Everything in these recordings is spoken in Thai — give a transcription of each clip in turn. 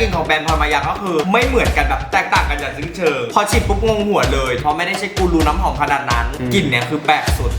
กลิ่นของแบรนด์พรหมายาก็คือ ไม่เหมือนกันแบบแตกต่างกันอย่างสิ้นเชิงพอฉีดปุ๊บงงหัวเลย เพราะไม่ได้ใช้กูรูน้ำหอมขนาดนั้นกลิ่นเนี่ยคือแปลกสุด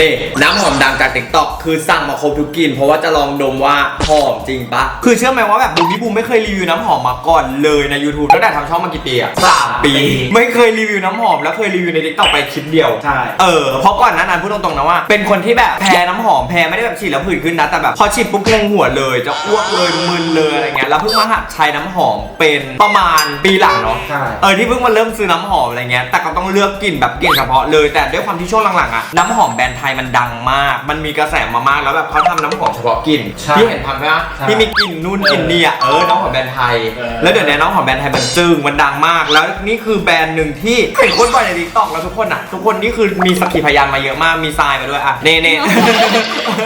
นี่น้ำหอมดังจากติ๊กต็อกคือสั่งมาครบทุกกลิ่นเพราะว่าจะลองดมว่าหอมจริงปะคือเชื่อไหมว่าแบบบูมพี่บูมไม่เคยรีวิวน้ำหอมมาก่อนเลยใน YouTube ตั้งแต่ทำช่องมากี่ปีอะสามปี ไม่เคยรีวิวน้ำหอมแล้วเคยรีวิวในติ๊กต็อกไปคลิปเดียวใช่เออเพราะก่อนหนั้นนั้นพูดตรงๆนะว่าเป็นคนที่แบบแพ้น้ำหอมแพ้ไม่ได้แบบฉีดแล้วผื่นขึ้นนะแต่แบบพอฉีดปุ๊บงงหัวเลยจะอ้วกเลยมึนเลยอะไรเงี้ยแล้วเพิ่งมาหัดใช้น้ำหอมเป็นประมาณปีหลังเนาะใช่ เออที่เพิ่งมาเริ่มซื้อน้ำหอมอะไรเงี้ยแต่ก็ต้องเลือกกลิ่นแบบกลิ่นเฉพาะเลยแต่ด้วยความที่ช่วงหลังๆอะน้ำหอมแบรนด์ไทยมันดังมาก มันมีกระแสมามากแล้วแบบเขาทำน้ำหอมเฉพาะกลิ่นใช่ที่เห็นทำไหมวะใช่ที่มีกลิ่นนู่นกลิ่นนี่อะเออน้ำหอมแบรนด์ไทย เออ แล้วเดี๋ยวนี้น้ำหอมแบรนด์ไทยมันจึงมันดังมาก แล้วนี่คือแบรนด์หนึ่งที่เห็นคนบ่อยในทิกตอกแล้วทุกคนอะทุกคนนี่คือมีสักขีพยานมาเยอะมากมีทรายมาด้วยอะเน่เน่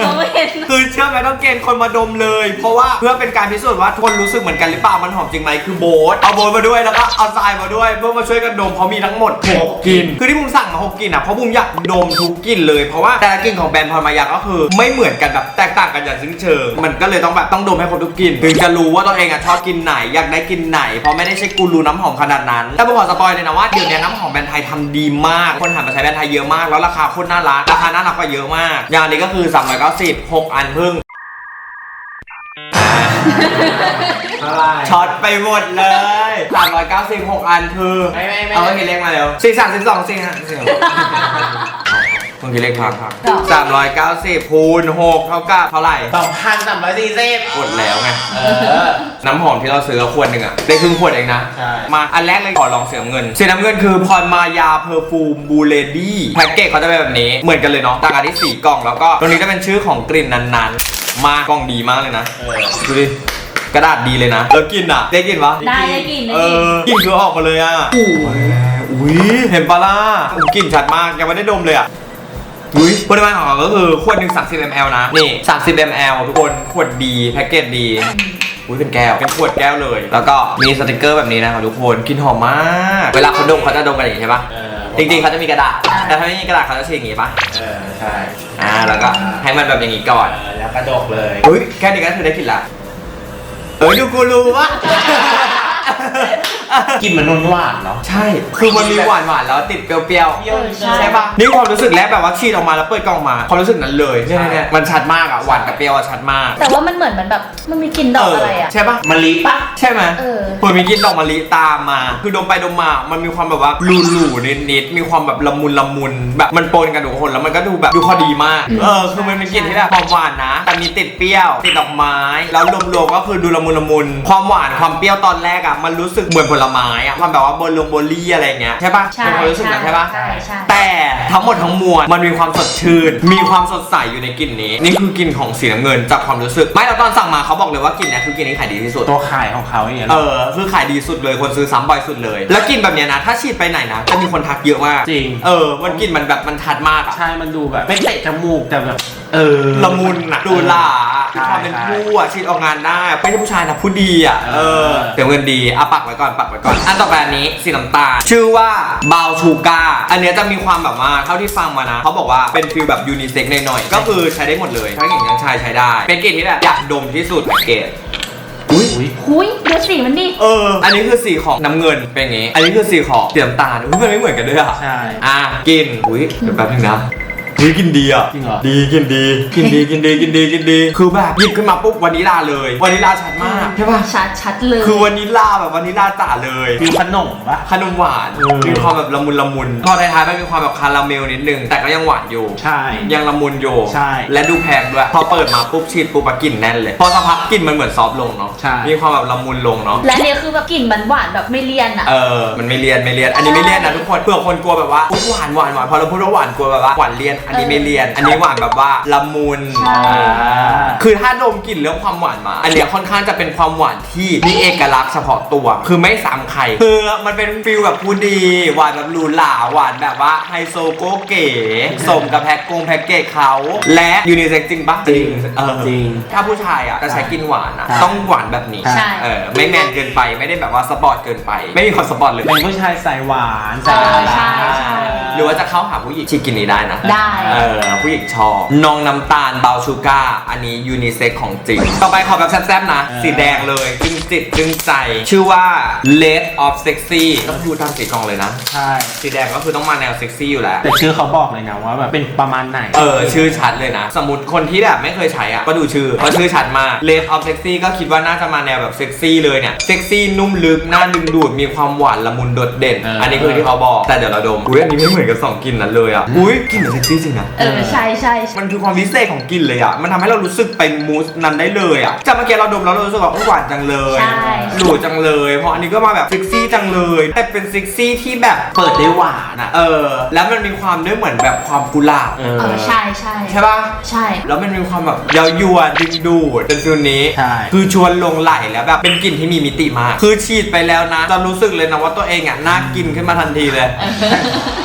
มองไม่เห็น คือเชื่อไหมต้องเกณฑ์คนมาดมเลย เพราะว่าเพื่อเป็นการพิสูจน์ว่าทุกคนรู้สึกเหมือนกันหรือเปล่ามันหอมจริงไหมคือโบ๊ทเอาโบ๊ทมาด้วยแล้วก็เอาทรายมาด้วย เพื่อมาช่วยกันดมเพราะมีทั้งหมดหกกลิ่นคือที่ผมสั่งมาหกกลิ่นอะเพราะผมอยากดมทุกกลิ่นเลยเพราะว่าแต่ละกลิ่นของแบรนด์พรหมายาก็คือ ไม่เหมือนกันแบบแตกต่างกันอย่างสิ้นเชิง มันก็เลยต้องแบบต้องดมให้ครบทุกกลิ่นถึงจะรู้ว่าตัวเองอะชอบกินไหนอยากได้กลิ่นไหน เพราะไม่ได้ใช้กูรูน้ำหอมขนาดนั้น แต่ผมขอสปอยเลยนะว่าเดี๋ยวนี้น้ำหอมแบรนด์ไทยทำดีมาก คนหันมาใช้แบรนด์ไทยเยอะมากแล้วราคาโคตรน่ารักราคาน่ารักกว่าเยอะมาก อย่างนี้ก็คือ390 6อันเพิ่งอะไรช็อตไปหมดเลย396 อันคือ ไม่ไม่ไม่เอาให้เลขมาเร็ว4 3 2 4 5 4คุณคิดเลขพังพังสามร้อยเก้าสิบคูณหกเท่ากับเท่าไหร่สองพันสามร้อยสี่สิบกดแล้วไง เออ น้ำหอมที่เราซื้อขวดหนึ่งอะได้ครึ่งขวดเองนะ ใช่ มาอันแรกเลยขอลองเสียน้ำเงิน เสียน้ำเงินคือพรมายาเพอร์ฟูมบูเลดี้แพ็กเกจเขาจะเป็นแบบนี้ เหมือนกันเลยเนาะต่างกันที่สีกล่องแล้วก็ตรงนี้จะเป็นชื่อของกลิ่นนั้นๆ มากล่องดีมากเลยนะ เออ ดูดิ กระดาษดีเลยนะแล้วกลินอะได้กลินปะได้ได้กลินได้เอกลินอกลินคือออกมาเลยอะโอ้ยอุ้ยเห็นปะล่ะผมกลิ่นชัดมากยังไม่ได้ดมเลยอะอุ้ย ปริมาณของเราก็คือขวดหนึ่ง30 ml นะ นี่ 30 ml ทุกคนขวดดีแพ็กเกจดีอุ้ยเป็นแก้ว เป็นขวดแก้วเลย แล้วก็มีสติกเกอร์แบบนี้นะครับทุกคนกลินหอมมาก เวลาเขาดมเขาจะดมกันอย่างนี้ใช่ปะเออจริงๆเขาจะมีกระดาษ แต่ถ้าไม่มีกระดาษเขาจะฉีกอย่างนี้ปะเออใช่ อ่าแล้วก็ให้มันแบบอย่างนี้ก่อนเออแล้วกระดกเลยอุ้ยแค่นี้ก็คือได้กลิ่นละเออดูกูรู้วะ กลินมันนวลหวานๆเนาะ ใช่ คือมันมีหวานหวานๆแล้วติดเปรี้ยวเปรี้ยวๆใช่ปะนี่ความรู้สึกแรกแบบว่าฉีดออกมาแล้วเปิดกล่องมา ความรู้สึกนั้นเลยเนี่ยเนี่ยเนี่ยมันชัดมากอะหวานกับเปรี้ยวอะชัดมากแต่ว่ามันเหมือนมันแบบ มันมีกลิ่นดอกอะไรอะ ใช่ปะมะลิปะ ใช่ไหมเออผมมีกลินดอกมะลิตามมา คือดมไปดมมา มันมีความแบบว่าลูลูนิดๆมีความแบบละมุนละมุนแบบมันปนกันทุกคนแล้วมันก็ดูแบบดูพอดีมาก เออคือมันเป็นกลิ่นที่แบบความหวานนะ แต่มีติดเปรี้ยวติดดอกไม้แล้วรวมๆก็คือดูละมุนละมุนความหวานความเปรี้ยวตอนแรกอะมันรู้สึกเหมือนผลไม้อะมันแบบว่าโบลงโบลี่อะไรเงี้ยใช่ปะใช่เป็นความรู้สึกนั้นใช่ปะใช่ใช่แต่ทั้งหมดทั้งมวลมันมีความสดชื่น มีความสดใสอยู่ในกลิ่นนี้ นี่คือกลิ่นของสีน้ำเงินจากความรู้สึก ไม่แล้วตอนสั่งมาเขาบอกเลยว่ากลิ่นเนี้ยคือกลิ่นที่ขายดีที่สุด ตัวขายของเขาอย่างเงี้ยเออคือขายดีสุดเลยคนซื้อซ้ำบ่อยสุดเลย แล้วกลิ่นแบบเนี้ยนะ ถ้าฉีดไปไหนนะจะมีคนทักเยอะมากจริง เออ มันกลิ่นมันแบบมันชัดมากอะใช่มันดูแบบ ไม่เตะจมูกแต่แบบ เออ ละมุนอะดูหล่า ใช่ความเป็นผู้อะฉีดออกงานได้ไม่ใช่ผู้ชายนะผู้ดีอะเอเอออเดี๋ยวเงินดีอะปักไว้ก่อนปักไว้ก่อนอันต่อไปอันนี้สีน้ำตาลชื่อว่าบาวชูกาอันเนี้ยจะมีความแบบว่าเท่าที่ฟังมานะเขาบอกว่าเป็นฟิลแบบยูนิเซ็กหน่อยๆก็คือใช้ได้หมดเลยทั้งหญิงทั้งชายใช้ได้ เป็นกลิ่นที่แบบอยากดมที่สุดแพ็กเกจอุ้ยอุ้ยหุยดูสีมันดิเออ อันนี้คือสีของน้ำเงินเป็นอย่างงี้ อันนี้คือสีของสีน้ำตาลอุ้ยมันไม่เหมือนกันด้วยอะใช่อะกินอุ้ยเดี๋ยวแป๊บนึงนะ อุ้ยกินดีอะจริงเหรอ ดีกินดี กินดีกินดีกินดีกินดี คือแบบหยิบขึ้นมาปุ๊บวานิลาเลย วานิลาชัดมากใช่ป่ะ ชัดชัดเลย คือวานิลาแบบวานิลาจ๋าเลยคือขนมปะขนมหวานเออมีความแบบละมุนละมุนพอท้ายๆมันมีความแบบคาราเมลนิดนึง แต่ก็ยังหวานอยู่ใช่ ยังละมุนอยู่ใช่ และดูแพงด้วย พอเปิดมาปุ๊บฉีดปุ๊บอะกลิ่นแน่นเลย พอสักพักกลิ่นมันเหมือนซอฟต์ลงเนาะใช่มีความแบบละมุนลงเนาะและเนี่ยคือแบบกลิ่นมันหวานแบบไม่เลี่ยนอะเออมันไม่เลียนไม่เลียนอันนี้ไม่เลียนนะทุกคนเผื่อคนกลัวแบบว่าอุ๊ยหวานหวานหวานพอเราพูดว่าหวานกลัวแบบว่าหวานเลียนอันนี้ไม่เลียน อันนี้หวานแบบว่าละมุนใช่ อ่าคือถ้าดมกลิ่นเรื่องความหวานมา อันเนี้ยค่อนข้างจะเป็นความหวานที่มีเอกลักษณ์เฉพาะตัว คือไม่ซ้ำใครคือมันเป็นฟิลแบบผู้ดี หวานแบบหรูหราหวานแบบว่าไฮโซโกเก๋สมกับแพ็กกงแพ็กเกจเขาและยูนิเซ็กจริงปะจริงเออจริงถ้าผู้ชายอะจะใช้กลินหวานอะใช่ ต้องหวานแบบนี้ใช่ เออไม่แมนเกินไปไม่ได้แบบว่าสปอร์ตเกินไป ไม่มีความสปอร์ตเลย เป็นผู้ชายสายหวานเออใช่ใช่ หรือว่าจะเข้าหาผู้หญิงที่กินนี้ได้นะได้ เออผู้หญิงชอบนองน้ำตาลเบาชูการ์อันนี้ยูนิเซ็กของจริง ต่อไปขอแบบแซ่บๆนะเออสีแดงเลยจึงจิตจึงใจ ชื่อว่า Led of Sexy ต้องดูตามสีกล่องเลยนะ ใช่ สีแดงก็คือต้องมาแนวเซ็กซี่อยู่แล้ว แต่ชื่อเขาบอกเลยนะว่าแบบเป็นประมาณไหนเออชื่อชัดเลยนะ สมมติคนที่แบบไม่เคยใช้อะก็ดูชื่อเพราะชื่อชัดมาก Led of Sexy ก็คิดว่าน่าจะมาแนวแบบเซ็กซี่เลยเนี่ยเซ็กซี่นุ่มลึกน่าดึงดูดมีความหวานละมุนโดดเด่นเอออัอันนี้คือที่เขาบอกแต่เดี๋ยวเราดมอุ้ยอันนี้ไม่เหมือนกับสองกลิ่นนั้นเลยอะอุ้ยกลิ่นเหมือนเซ็กซี่จริงนะเออใช่ใช่ใช่มันคือความพิเศษของกลิ่นเลยอะมันทำให้เรารู้สึกไปมูสนั้นได้เลยอะจากเมื่อกี้เราดมแล้วเรารู้สึกว่าอุ๊ยหวานจังเลยใช่หรูจังเลยเพราะอันนี้ก็มาแบบเซ็กซี่จังเลย แต่เป็นเซ็กซี่ที่แบบเปิดได้หวานอะเออ แล้วมันมีความด้วยเหมือนแบบความกุหลาบเอเออใช่ใช่ใช่ป่ะใช่ แล้วมันมีความแบบเย้ายวนดึงดูดเป็นฟิลนี้ ใช่ คือชวนลงไหลแล้วแบบเป็นกลิ่นที่มีมิติมาก คือฉีดไปแล้วนะ จะรู้สึกเลยนะว่าตัวเองอะน่ากินขึ้นมาทันทีเลย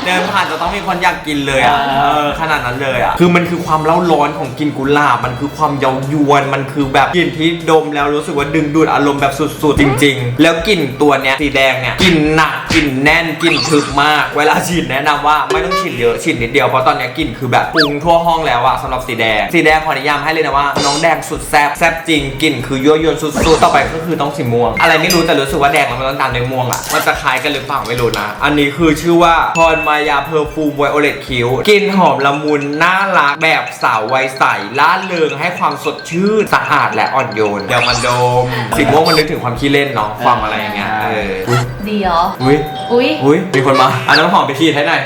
เดินผ่านจะต้องมีคนอยากกินเลยอะเออเออขนาดนั้นเลยอะคือมันคือความเล่าร้อนของกลิ่นกุหลาบมันคือความเย้ายวนมันคือแบบกลิ่นที่ดมแล้วรู้สึกว่าดึงดูดอารมณ์แบบสุดๆ จริง ๆ แล้วกลิ่นตัวเนี้ยสีแดงเนี่ยกลิ่นหนักกลิ่นแน่นกลิ่นถึกมาก เวลาฉีดแนะนำว่าไม่ต้องฉีดเยอะฉีดนิดเดียวเพราะตอนเนี้ยกลิ่นคือแบบปรุงทั่วห้องแล้วอะสำหรับสีแดงสีแดงขอนิยามให้เลยนะว่าน้องแดงสุดแซ่บแซ่บจริงกลิ่นคือยั่วยวนสุดๆต่อไปก็คือต้องสีม่วง อะไรไม่รู้แต่รู้สึกว่าแดงแล้วมันต้องตามด้วยม่วงอะมันจะคล้ายกันหรือเปล่าไม่รู้นะ อันนี้คือชื่อว่าพรมายาเพอร์ฟูมไวโอเลตคิวกลิ่นหอมละมุนน่ารักแบบสาววัยใสล่าเริงให้ความสดชื่นสะอาดและอ่อนโยนเดี๋ยวมันดมสีม่วงมันนึกถึงความขี้เล่นเนาะความอะไรอย่างเงี้ยเอออุ๊ยดีเหรออุ้ยอุ้ยอุ้ยมีคนมาอันน้ำหอมไปฉีดให้หน่อย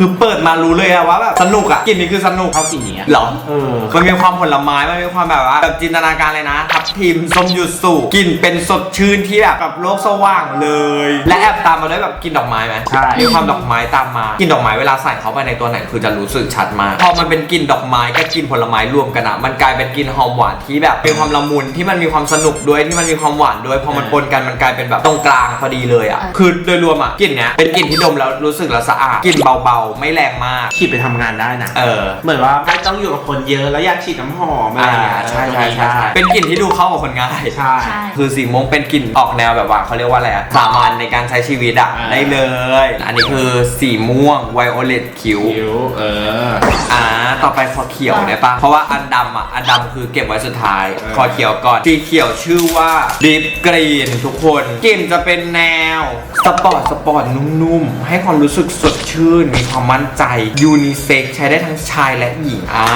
คือเปิดมารู้เลยอะว่าแบบสนุกอะกลิ่นนี้คือสนุกเขากินอย่างเงี้ยเหรอเออมันมีความผลไม้มันมีความแบบว่าแบบจินตนาการเลยนะทับทิมส้มยูสุกลิ่นเป็นสดชื่นที่แบบแบบโลกสว่างเลย และแอบตามมาด้วยแบบกลิ่นดอกไม้ไหมใช่มีความดอกไม้ตามมากลิ่นดอกไม้เวลาใส่เข้าไปในตัวไหนคือจะรู้สึกชัดมากพอมันเป็นกลิ่นดอกไม้กับกลิ่นผลไม้รวมกันอะมันกลายเป็นกลิ่นหอมหวานที่แบบเป็นความละมุนที่มันมีความสนุกด้วยที่มันมีความหวานด้วยพอมันปนกันมันกลายเป็นแบบตรงกลางพอดีเลยอะคือโดยรวมอะกลิ่นเนี้ยเป็นกลิ่นที่ดมแล้วรู้สึกแล้วสะอาดกลิ่นเบาๆไม่แรงมาก ฉีดไปทำงานได้นะเออ เหมือนว่าไม่ต้องอยู่กับคนเยอะแล้วอยากฉีดน้ำหอมอะไรอ่าอย่างเงี้ยใช่ใช่ใช่ได้ใช่เป็นกลิ่นที่ดูเข้ากับคนง่าย ใช่ ใช่ คือสีม่วงเป็นกลิ่นออกแนวแบบว่าเขาเรียกว่าอะไรอะสามัญในการใช้ชีวิตอะอ่า ได้เลย อันนี้คือสีม่วงไวโอเลตคิวคิ้วเออ อ่า ต่อไปขอเขียวได้ปะเพราะว่าอันดำอะอันดำคือเก็บไว้สุดท้าย เออขอเขียวก่อน สีเขียวชื่อว่าดิฟกรีนทุกคนกลิ่นจะเป็นแนว สปอร์ต สปอร์ตนุ่มๆ ให้ความรู้สึกสดชื่น มีความมั่นใจยูนิเซ็กใช้ได้ทั้งชายและหญิงอ่า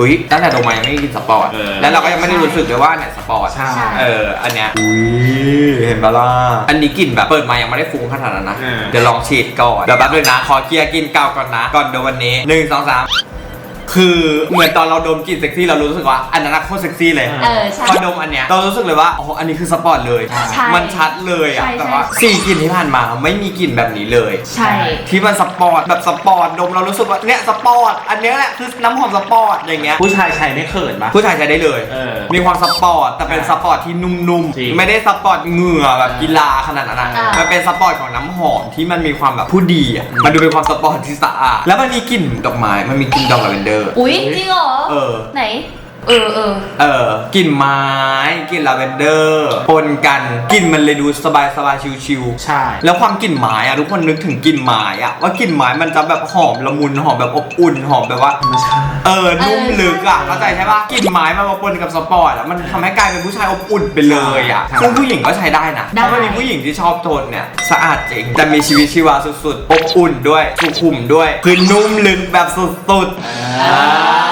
อุ้ยตั้งแต่ดมมายังไม่ได้กลินสปอร์ตเออ แล้วเราก็ยังไม่ได้รู้สึกเลยว่าเนี่ยสปอร์ตใช่ เอออันเนี้ยอุ้ยเห็นปะล่ะอันนี้กลิ่นแบบเปิดมายังไม่ได้ฟุ้งขนาดนั้นนะเออ เดี๋ยวลองฉีดก่อนเดี๋ยวแป๊บนึงนะขอเคลียร์กลิ่นเก่าก่อนนะก่อนเดี๋ยววันนี้หนึ่งสองสาม คือเหมือนตอนเราดมกลิ่นเซ็กซี่เรารู้สึกว่าอันนั้นนะโคตรเซ็กซี่เลยเออใช่ พอดมอันเนี้ยเรารู้สึกเลยว่าอ๋ออันนี้คือสปอร์ตเลย ใช่มันชัดเลยอะใช่แต่ว่าใช่ สี่กลิ่นที่ผ่านมาไม่มีกลิ่นแบบนี้เลย ใช่ ที่มันสปอร์ตแบบสปอร์ตดมเรารู้สึกว่าเนี่ยสปอร์ตอันเนี้ยแหละคือน้ำหอมสปอร์ตอย่างเงี้ยผู้ชายใช้ไม่เขินปะ ผู้ชายใช้ได้เลย เออมีความสปอร์ตแต่เป็นสปอร์ตที่นุ่มจริง ๆ ไม่ได้สปอร์ตเหงื่อแบบกีฬาขนาดนั้นนะอ่ามั มันเป็นสปอร์ตของน้ำหอมที่มันมีความแบบผู้ดีอะมันดูเป็นความสปอร์ตที่สะอาดแล้วมันมีกลิ่นดอกไม้มันมีกลิ่นดอกลาเวนเดอร์อุ้ยจริงเหรอ เออ ไหน เออเออเออกลิ่นไม้กลิ่นลาเวนเดอร์ปนกันกลิ่นมันเลยดูสบายสบายๆชิวๆใช่ แล้วความกลิ่นไม้อะทุกคนนึกถึงกลิ่นไม้อะว่ากลิ่นไม้มันจะแบบหอมละมุนหอมแบบอบอุ่นหอมแบบว่าธรรมชาติเออนุ่มลึกอะเออใช่เข้าใจใช่ปะกลิ่นไม้มันมาปนกับสปอร์ตอะมันทำให้กลายเป็นผู้ชายอบอุ่นไปเลยอะใช่ ซึ่งผู้หญิงก็ใช้ได้นะได้เพราะมันมีผู้หญิงที่ชอบโทนเนี่ยสะอาดจริงแต่มีชีวิตชีวาสุดๆอบอุ่นด้วยสุขุมด้วยคือนุ่มลึกแบบสุดๆอ่า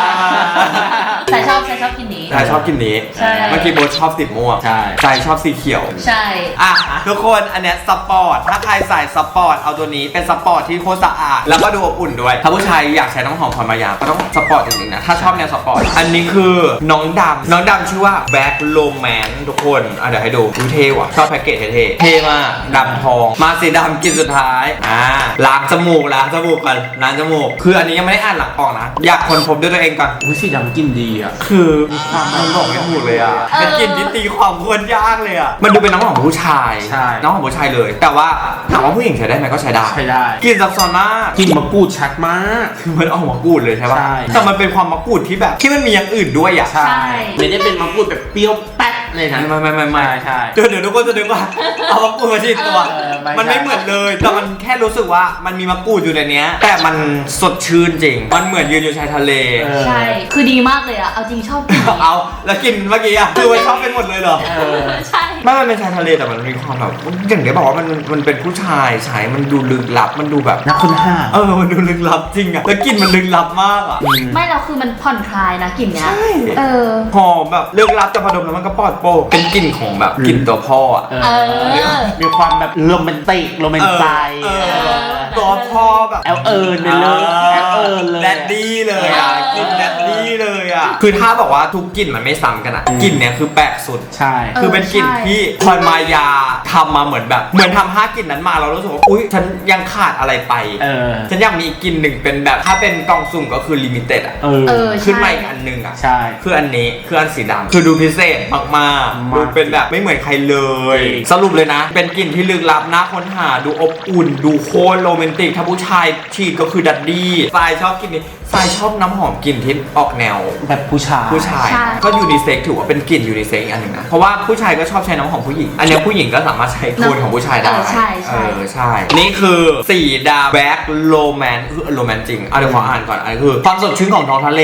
แต่ ชอบแต่ชอบกินนี้ทายชอบกลิ่นนี้ ใช่ เมื่อกี้โบทชอบสีม่วงใช่ทรายชอบสีเขียว ใช่ อะทุกคนอันเนี้ยสปอร์ตถ้าใครใส่สปอร์ตเอาตัวนี้เป็นสปอร์ตที่โคตรสะอาดแล้วก็ดูอบอุ่นด้วย ถ้าผู้ชายอยากใช้น้ำหอมพรมายาก็ต้องสปอร์ตจริงๆนะถ้าชอบแนวสปอร์ตอันนี้คือน้องดำน้องดำชื่อว่าแบ็คโลแมนทุกคนอะเดี๋ยวให้ดูดูเท่ว่ะชอบแพ็กเกจเท่ๆเท่มากดำทอง มาสีดำกินสุดท้ายอ่าล้างจมูกล้างจมูกกันล้างจมูก คืออันนี้ยังไม่ได้อ่านหลังออกนะอยากคนพบด้วยตัวเองก่อน อุ้ยสีดำกลินดีอะคือความมันบอกไม่ถูกเลยอะเออเป็นกลิ่นที่ตีความโคตรยากเลยอะมันดูเป็นน้ำหอมผู้ชายใช่ น้ำหอมผู้ชายเลย แต่ว่าถามว่าผู้หญิงใช้ได้ไหมก็ใช้ได้ใช้ได้กลิ่นซับซ้อนมากกลินมะกรูดชัดมาก คือมันเอามะกรูดเลยใช่ป่ะใช่ แต่มันเป็นความมะกรูดที่แบบที่มันมีอย่างอื่นด้วยอะ ใช่ ไม่ได้เป็นมะกรูดแบบเปรี้ยวแป๊ด เลยนะ ไม่ไม่ไม่ไม่ใช่ใช่เดี๋ยวเดี๋ยวทุกคนจะนึกว่า เอามะกรูดมาฉีดตัว เออไม่มันไม่ใช่ เหมือนเลยแต่มันแค่รู้สึกว่ามันมีมะกรูดอยู่ในเนี้ย แต่มันสดชื่นจริง มันเหมือนยืนอยู่ชายทะเล เออ ใช่ คือดีมากเลยอะเอาจริงชอบกลิ่นเอาแล้วกลินเมื่อกี้อะคือมันชอบเป็นหมดเลยเหรอ เออ ใช่ ไม่มันเป็นชายทะเลแต่มันมีความแบบอย่างที่บอกว่ามันมันเป็นผู้ชายใช้มันดูลึกลับมันดูแบบนักค้นหาเออมันดูลึกลับจริงอะแล้วกลิ่นมันลึกลับมากอะไม่เราคือมันผ่อนคลายนะกลิ่นเนี้ยใช่เออหอมแบบลึกลับแต่พอดมแล้วมันก็ปลอดโปร่งเป็นกลิ่นของแบบกลิ่นตัวพ่ออะเอเอออมีความแบบโรแมนติกโรแมนไซเออเออ ตัวพ่อแบบแอลเอิร์นไปเลยแอลเอิร์นเลยแดดดี้เลยอะเออกลิ่นแดดดี้เลยอะคือถ้าบอกว่าทุกกลิ่นมันไม่ซ้ำกันอะกลิ่นเนี้ยคือแปลกสุด ใช่เออคือเป็นกลิ่นใช่ที่พรมายาทำมาเหมือนแบบ เหมือนทำห้ากลิ่นนั้นมาเรารู้สึกว่าอุ้ยฉันยังขาดอะไรไปเออ ฉันอยากมีอีกกลิ่นหนึ่งเป็นแบบ ถ้าเป็นกล่องสุ่มก็คือลิมิเต็ดอะเออ เออขึ้นมาใช่อีกอันหนึงอะใช่ คืออันนี้คืออันสีดำคือดูพิเศษมากมากๆดูเป็นแบบไม่เหมือนใครเลยจริงสรุปเลยนะ เป็นกลิ่นที่ลึกลับน่าค้นหาดูอบอุ่น ดูโคตรโรแมนติกถ้าผู้ชายฉีดก็คือดัดดี้ทรายชอบกลิ่นนี้ทรายชอบน้ำหอมกลิ่นที่ออกแนว แบบผู้ชาย ผู้ชาย ใช่ ก็ยูนิเซ็กถือว่าเป็นกลิ่นยูนิเซ็กอีกอันหนึ่งนะ เพราะว่าผู้ชายก็ชอบใช้น้ำหอมผู้หญิง อันเนี้ยผู้หญิงก็สามารถใช้โทนของผู้ชายได้เออใช่ใช่ เออใช่ นี่คือสีดาแบ็คโรแมนคือโรแมนจริงเอาเดี๋ยวขออ่านก่อนอันนี้คือ ความสดชื่นของท้องทะเล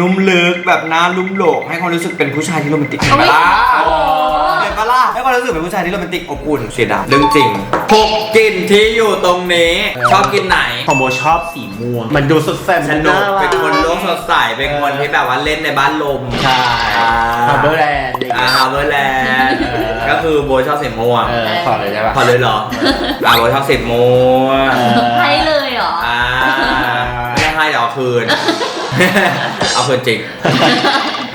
นุ่มลึกแบบน้ำลุ่มโหลกให้ความรู้สึกเป็นผู้ชายที่โรแมนติกเห็นปะล่ะโอ้เห็นปะล่ะให้ความรู้สึกเป็นผู้ชายที่โรแมนติกอบอุ่นสีดำเรื่องจริงหกกลิ่นที่อยู่ตรงนี้ ชอบกลิ่นไหน ของโบชอบสีม่วง มันดูสดใสสนุกเป็นคนโลกสดใสเป็นคนที่แบบว่าเล่นในบ้านลมใช่อ่าฮาร์เบอร์แลนด์อ่าฮาร์เบอร์แลนด์เออก็คือโบยชอบสีม่วงเออขอเลยได้ปะพอเลยเหรออ่าโบยชอบสีม่วงเออให้เลยเหรออ่าไม่ได้ให้เดี๋ยวเอาคืน เอาคืนจริง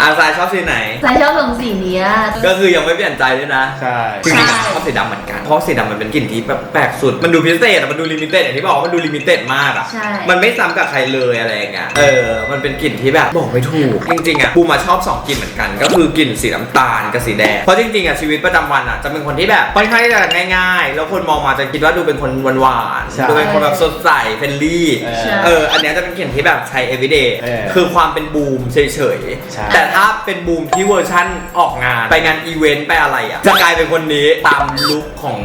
อาซายชอบสีไหน สายชอบตรงสีเนี้ย ก็คือยังไม่เปลี่ยนใจด้วยนะใช่ จริงๆอะใช่ชอบสีดำเหมือนกัน เพราะสีดำมันเป็นกลิ่นที่แบบแปลกสุด มันดูพิเศษอะมันดูลิมิเต็ดอย่างที่บอกว่ามันดูลิมิเต็ดมากอะใช่ มันไม่ซ้ำกับใครเลยอะไรอย่างเงี้ย เออ มันเป็นกลิ่นที่แบบบอกไม่ถูก จริงๆอะบูมมาชอบสองกลิ่นเหมือนกัน ก็คือกลิ่นสีน้ำตาลกับสีแดง เพราะจริงๆอะชีวิตประจำวันอะจะเป็นคนที่แบบค่อนข้างที่จะง่าย ๆ แล้วคนมองมาจะคิดว่าดูเป็นคนหวานใช่ ๆดูเป็นคนแบบสดใสเฟรนลี่เออใช่ เออ อันเนี้ยจะเป็นกลิ่นที่แบบใช้ everyday เออคือความเป็นบูมเฉยใช่ ๆ แต่ถ้าเป็นบูมที่เวอร์ชั่นออกงาน ไปงานอีเวนต์ไปอะไรอะ จะกลายเป็นคนนี้ตามลุคของ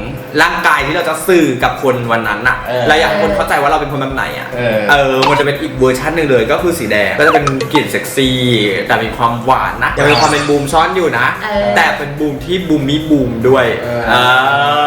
ร่างกายที่เราจะสื่อกับคนวันนั้นอะเออเราอยากให้คนเข้าใจว่าเราเป็นคนแบบไหนอะเออ เออมันจะเป็นอีกเวอร์ชันหนึ่งเลยก็คือสีแดงก็จะเป็นกลิ่นเซ็กซี่แต่มีความหวานนะยังมีความเป็นบูมซ่อนอยู่นะ เออ แต่เป็นบูมที่บูมมีบูมด้วยเออ เอ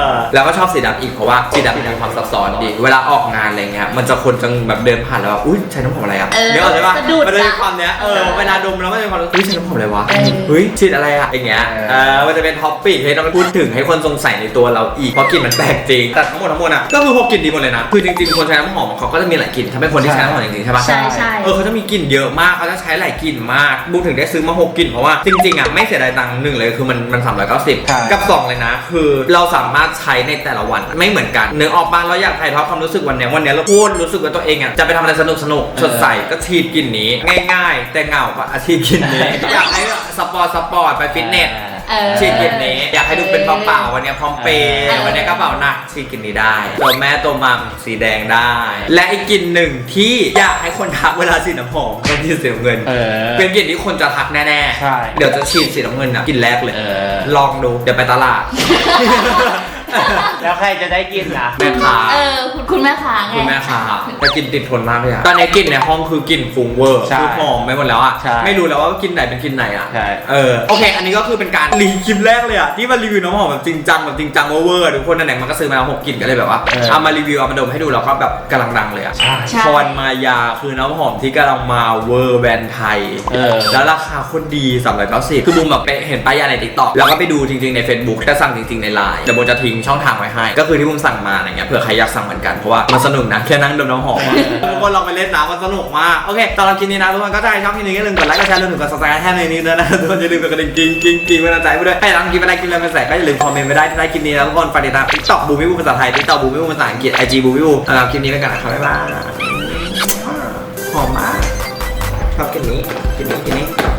อแล้วก็ชอบสีดำอีกเพราะว่าสีดำมีความซับซ้อนดีเวลาออกงานอะไรเงี้ยมันจะคนจะแบบเดินผ่านแล้วแบบอุ้ยใช้น้ำหอมอะไรอะเออเดี๋ยวก่อนใช่ปะสะดุดมันจะมีอะความเนี้ยเออเออเวลาดมแล้วมันจะมีความรู้สึกอุ้ยใช้น้ำหอมอะไรวะเออเฮ้ยฉีดอะไรอะอย่างเงี้ยเออเออมันจะเป็นท็อปปิกให้ต้องพูดถึงให้คนสงสัยในตัวเราอีก เพราะกลิ่นมันแปลกจริง แต่ทั้งหมดทั้งมวลอะก็คือพวกกลิ่นดีหมดเลยนะ คือจริงๆคนใช้น้ำหอมเขาก็จะมีหลายกลิ่นถ้าเป็นคนที่ใช้น้ำหอมจริงๆใช่ปะ ใช่ใช่ เออเขาจะมีกลิ่นเยอะมากเขาจะใช้หลายกลิ่นมากบูมถึงได้ซื้อมาหกกลิ่นเพราะว่าจริงๆอะไม่เสียดายตังค์หนึ่งเลยคือมันมันสามร้อยเก้าสิบใช่กับสองเลยนะ คือเราสามารถใช้ในแต่ละวันไม่เหมือนกันเนื้อออกบ้านเราอยากถ่ายทอดความรู้สึกวันเนี้ยวันเนี้ยเราพูดรู้สึกว่าตัวเองอะจะไปทำอะไรสนุกสนุกๆสดใสก็ฉีดกลิ่นนี้ ง่าย ๆ แต่เหงาก็อาชีพกลิ่นนี้อยากให้สปอร์ตสปอร์ตไปฟิตเนสเออ ฉีดกลิ่นนี้อยากให้ดูเป็นเปล่าๆวันเนี้ยพร้อมเปย์เออ วันเนี้ยกระเป๋าหนักฉีดกลิ่นนี้ได้ตัวแม่ตัวมัมสีแดงได้ และอีกกลิ่นหนึ่งที่อยากให้คนทักเวลาฉีดน้ำหอมต้องฉีดสีน้ำเงิน เออ เป็นกลิ่นที่คนจะทักแน่ใช่ๆเดี๋ยวจะฉีดสีน้ำเงินอะกลิ่นแรกเลย เออ ลองดู เดี๋ยวไปตลาด แล้วใครจะได้กินล่ะ แม่ค้าเออคุณคุณแม่ค้าไง คุณแม่ค้าแต่กลินติดทนมากเลยอะตอนนี้กลินในห้องคือกลิ่นฟุ้งเวอร์ใช่คือหอมไปหมดแล้วอะใช่ไม่รู้แล้วว่ากลินไหนเป็นกลินไหนอะใช่ เออโอเค อันนี้ก็คือเป็นการรีคลิปแรกเลยอะที่มารีวิวน้ำหอมแบบจริงจังแบบจริงจังเวอร์ๆทุกคนนั่นแหละมันก็ซื้อมาแล้วหกกลิ่นก็เลยแบบว่าเออ เอามารีวิวเอามาดมให้ดูแล้วก็แบบกำลังดังเลยอะใช่ ใช่ พรมายาคือน้ำหอมที่กำลังมาเวอร์แบรนด์ไทย เออ แล้วราคาโคนดี390คือบูมแบบไปเห็นป้ายยาใน t ิ k กต็อกแล้วก็ไปดูจริงๆใน Facebook แต่สั่งจริงๆในไลน์เดี๋ยวโบจะทิ้งช่องทางไว้ให้ก็คือที่บูมสั่งมาอะไรเงี้ยเผื่อใครอยากสั่งเหมือนกันเพราะว่ามันสนุกนะแค่นั่งดมน้ำหอมอะทุกคนลองไปเล่นนะมันสนุกมากโอเคสำหรับคลิปนี้นะทุกคนก็ถ้าใครชอบคลิปนี้ก็อย่าลืมกดไลค์กดแชร์รวมถึงกด subscribe ให้ในนี้ด้วยนะทุกคนอย่าลืมกดกระดิ่งกิ๊งกิ๊งกิ๊งเป็นกำลังใจให้ด้วยให้รังคลิปอะไรคลิปอะไรเป็นแสก็อย่าลืมคอมเมนต์ไว้ได้ที่ใต้คลิปนี้นะทุกคนฝากติดตาม TikTok บูมิบูภาษาไทย TikTok บูมิบูภาษาอังกฤษ IG บูมิบูสำหรับคลิปนี้ไปกันนะครับบ๊ายบายหอมมากชอบคลิปนี้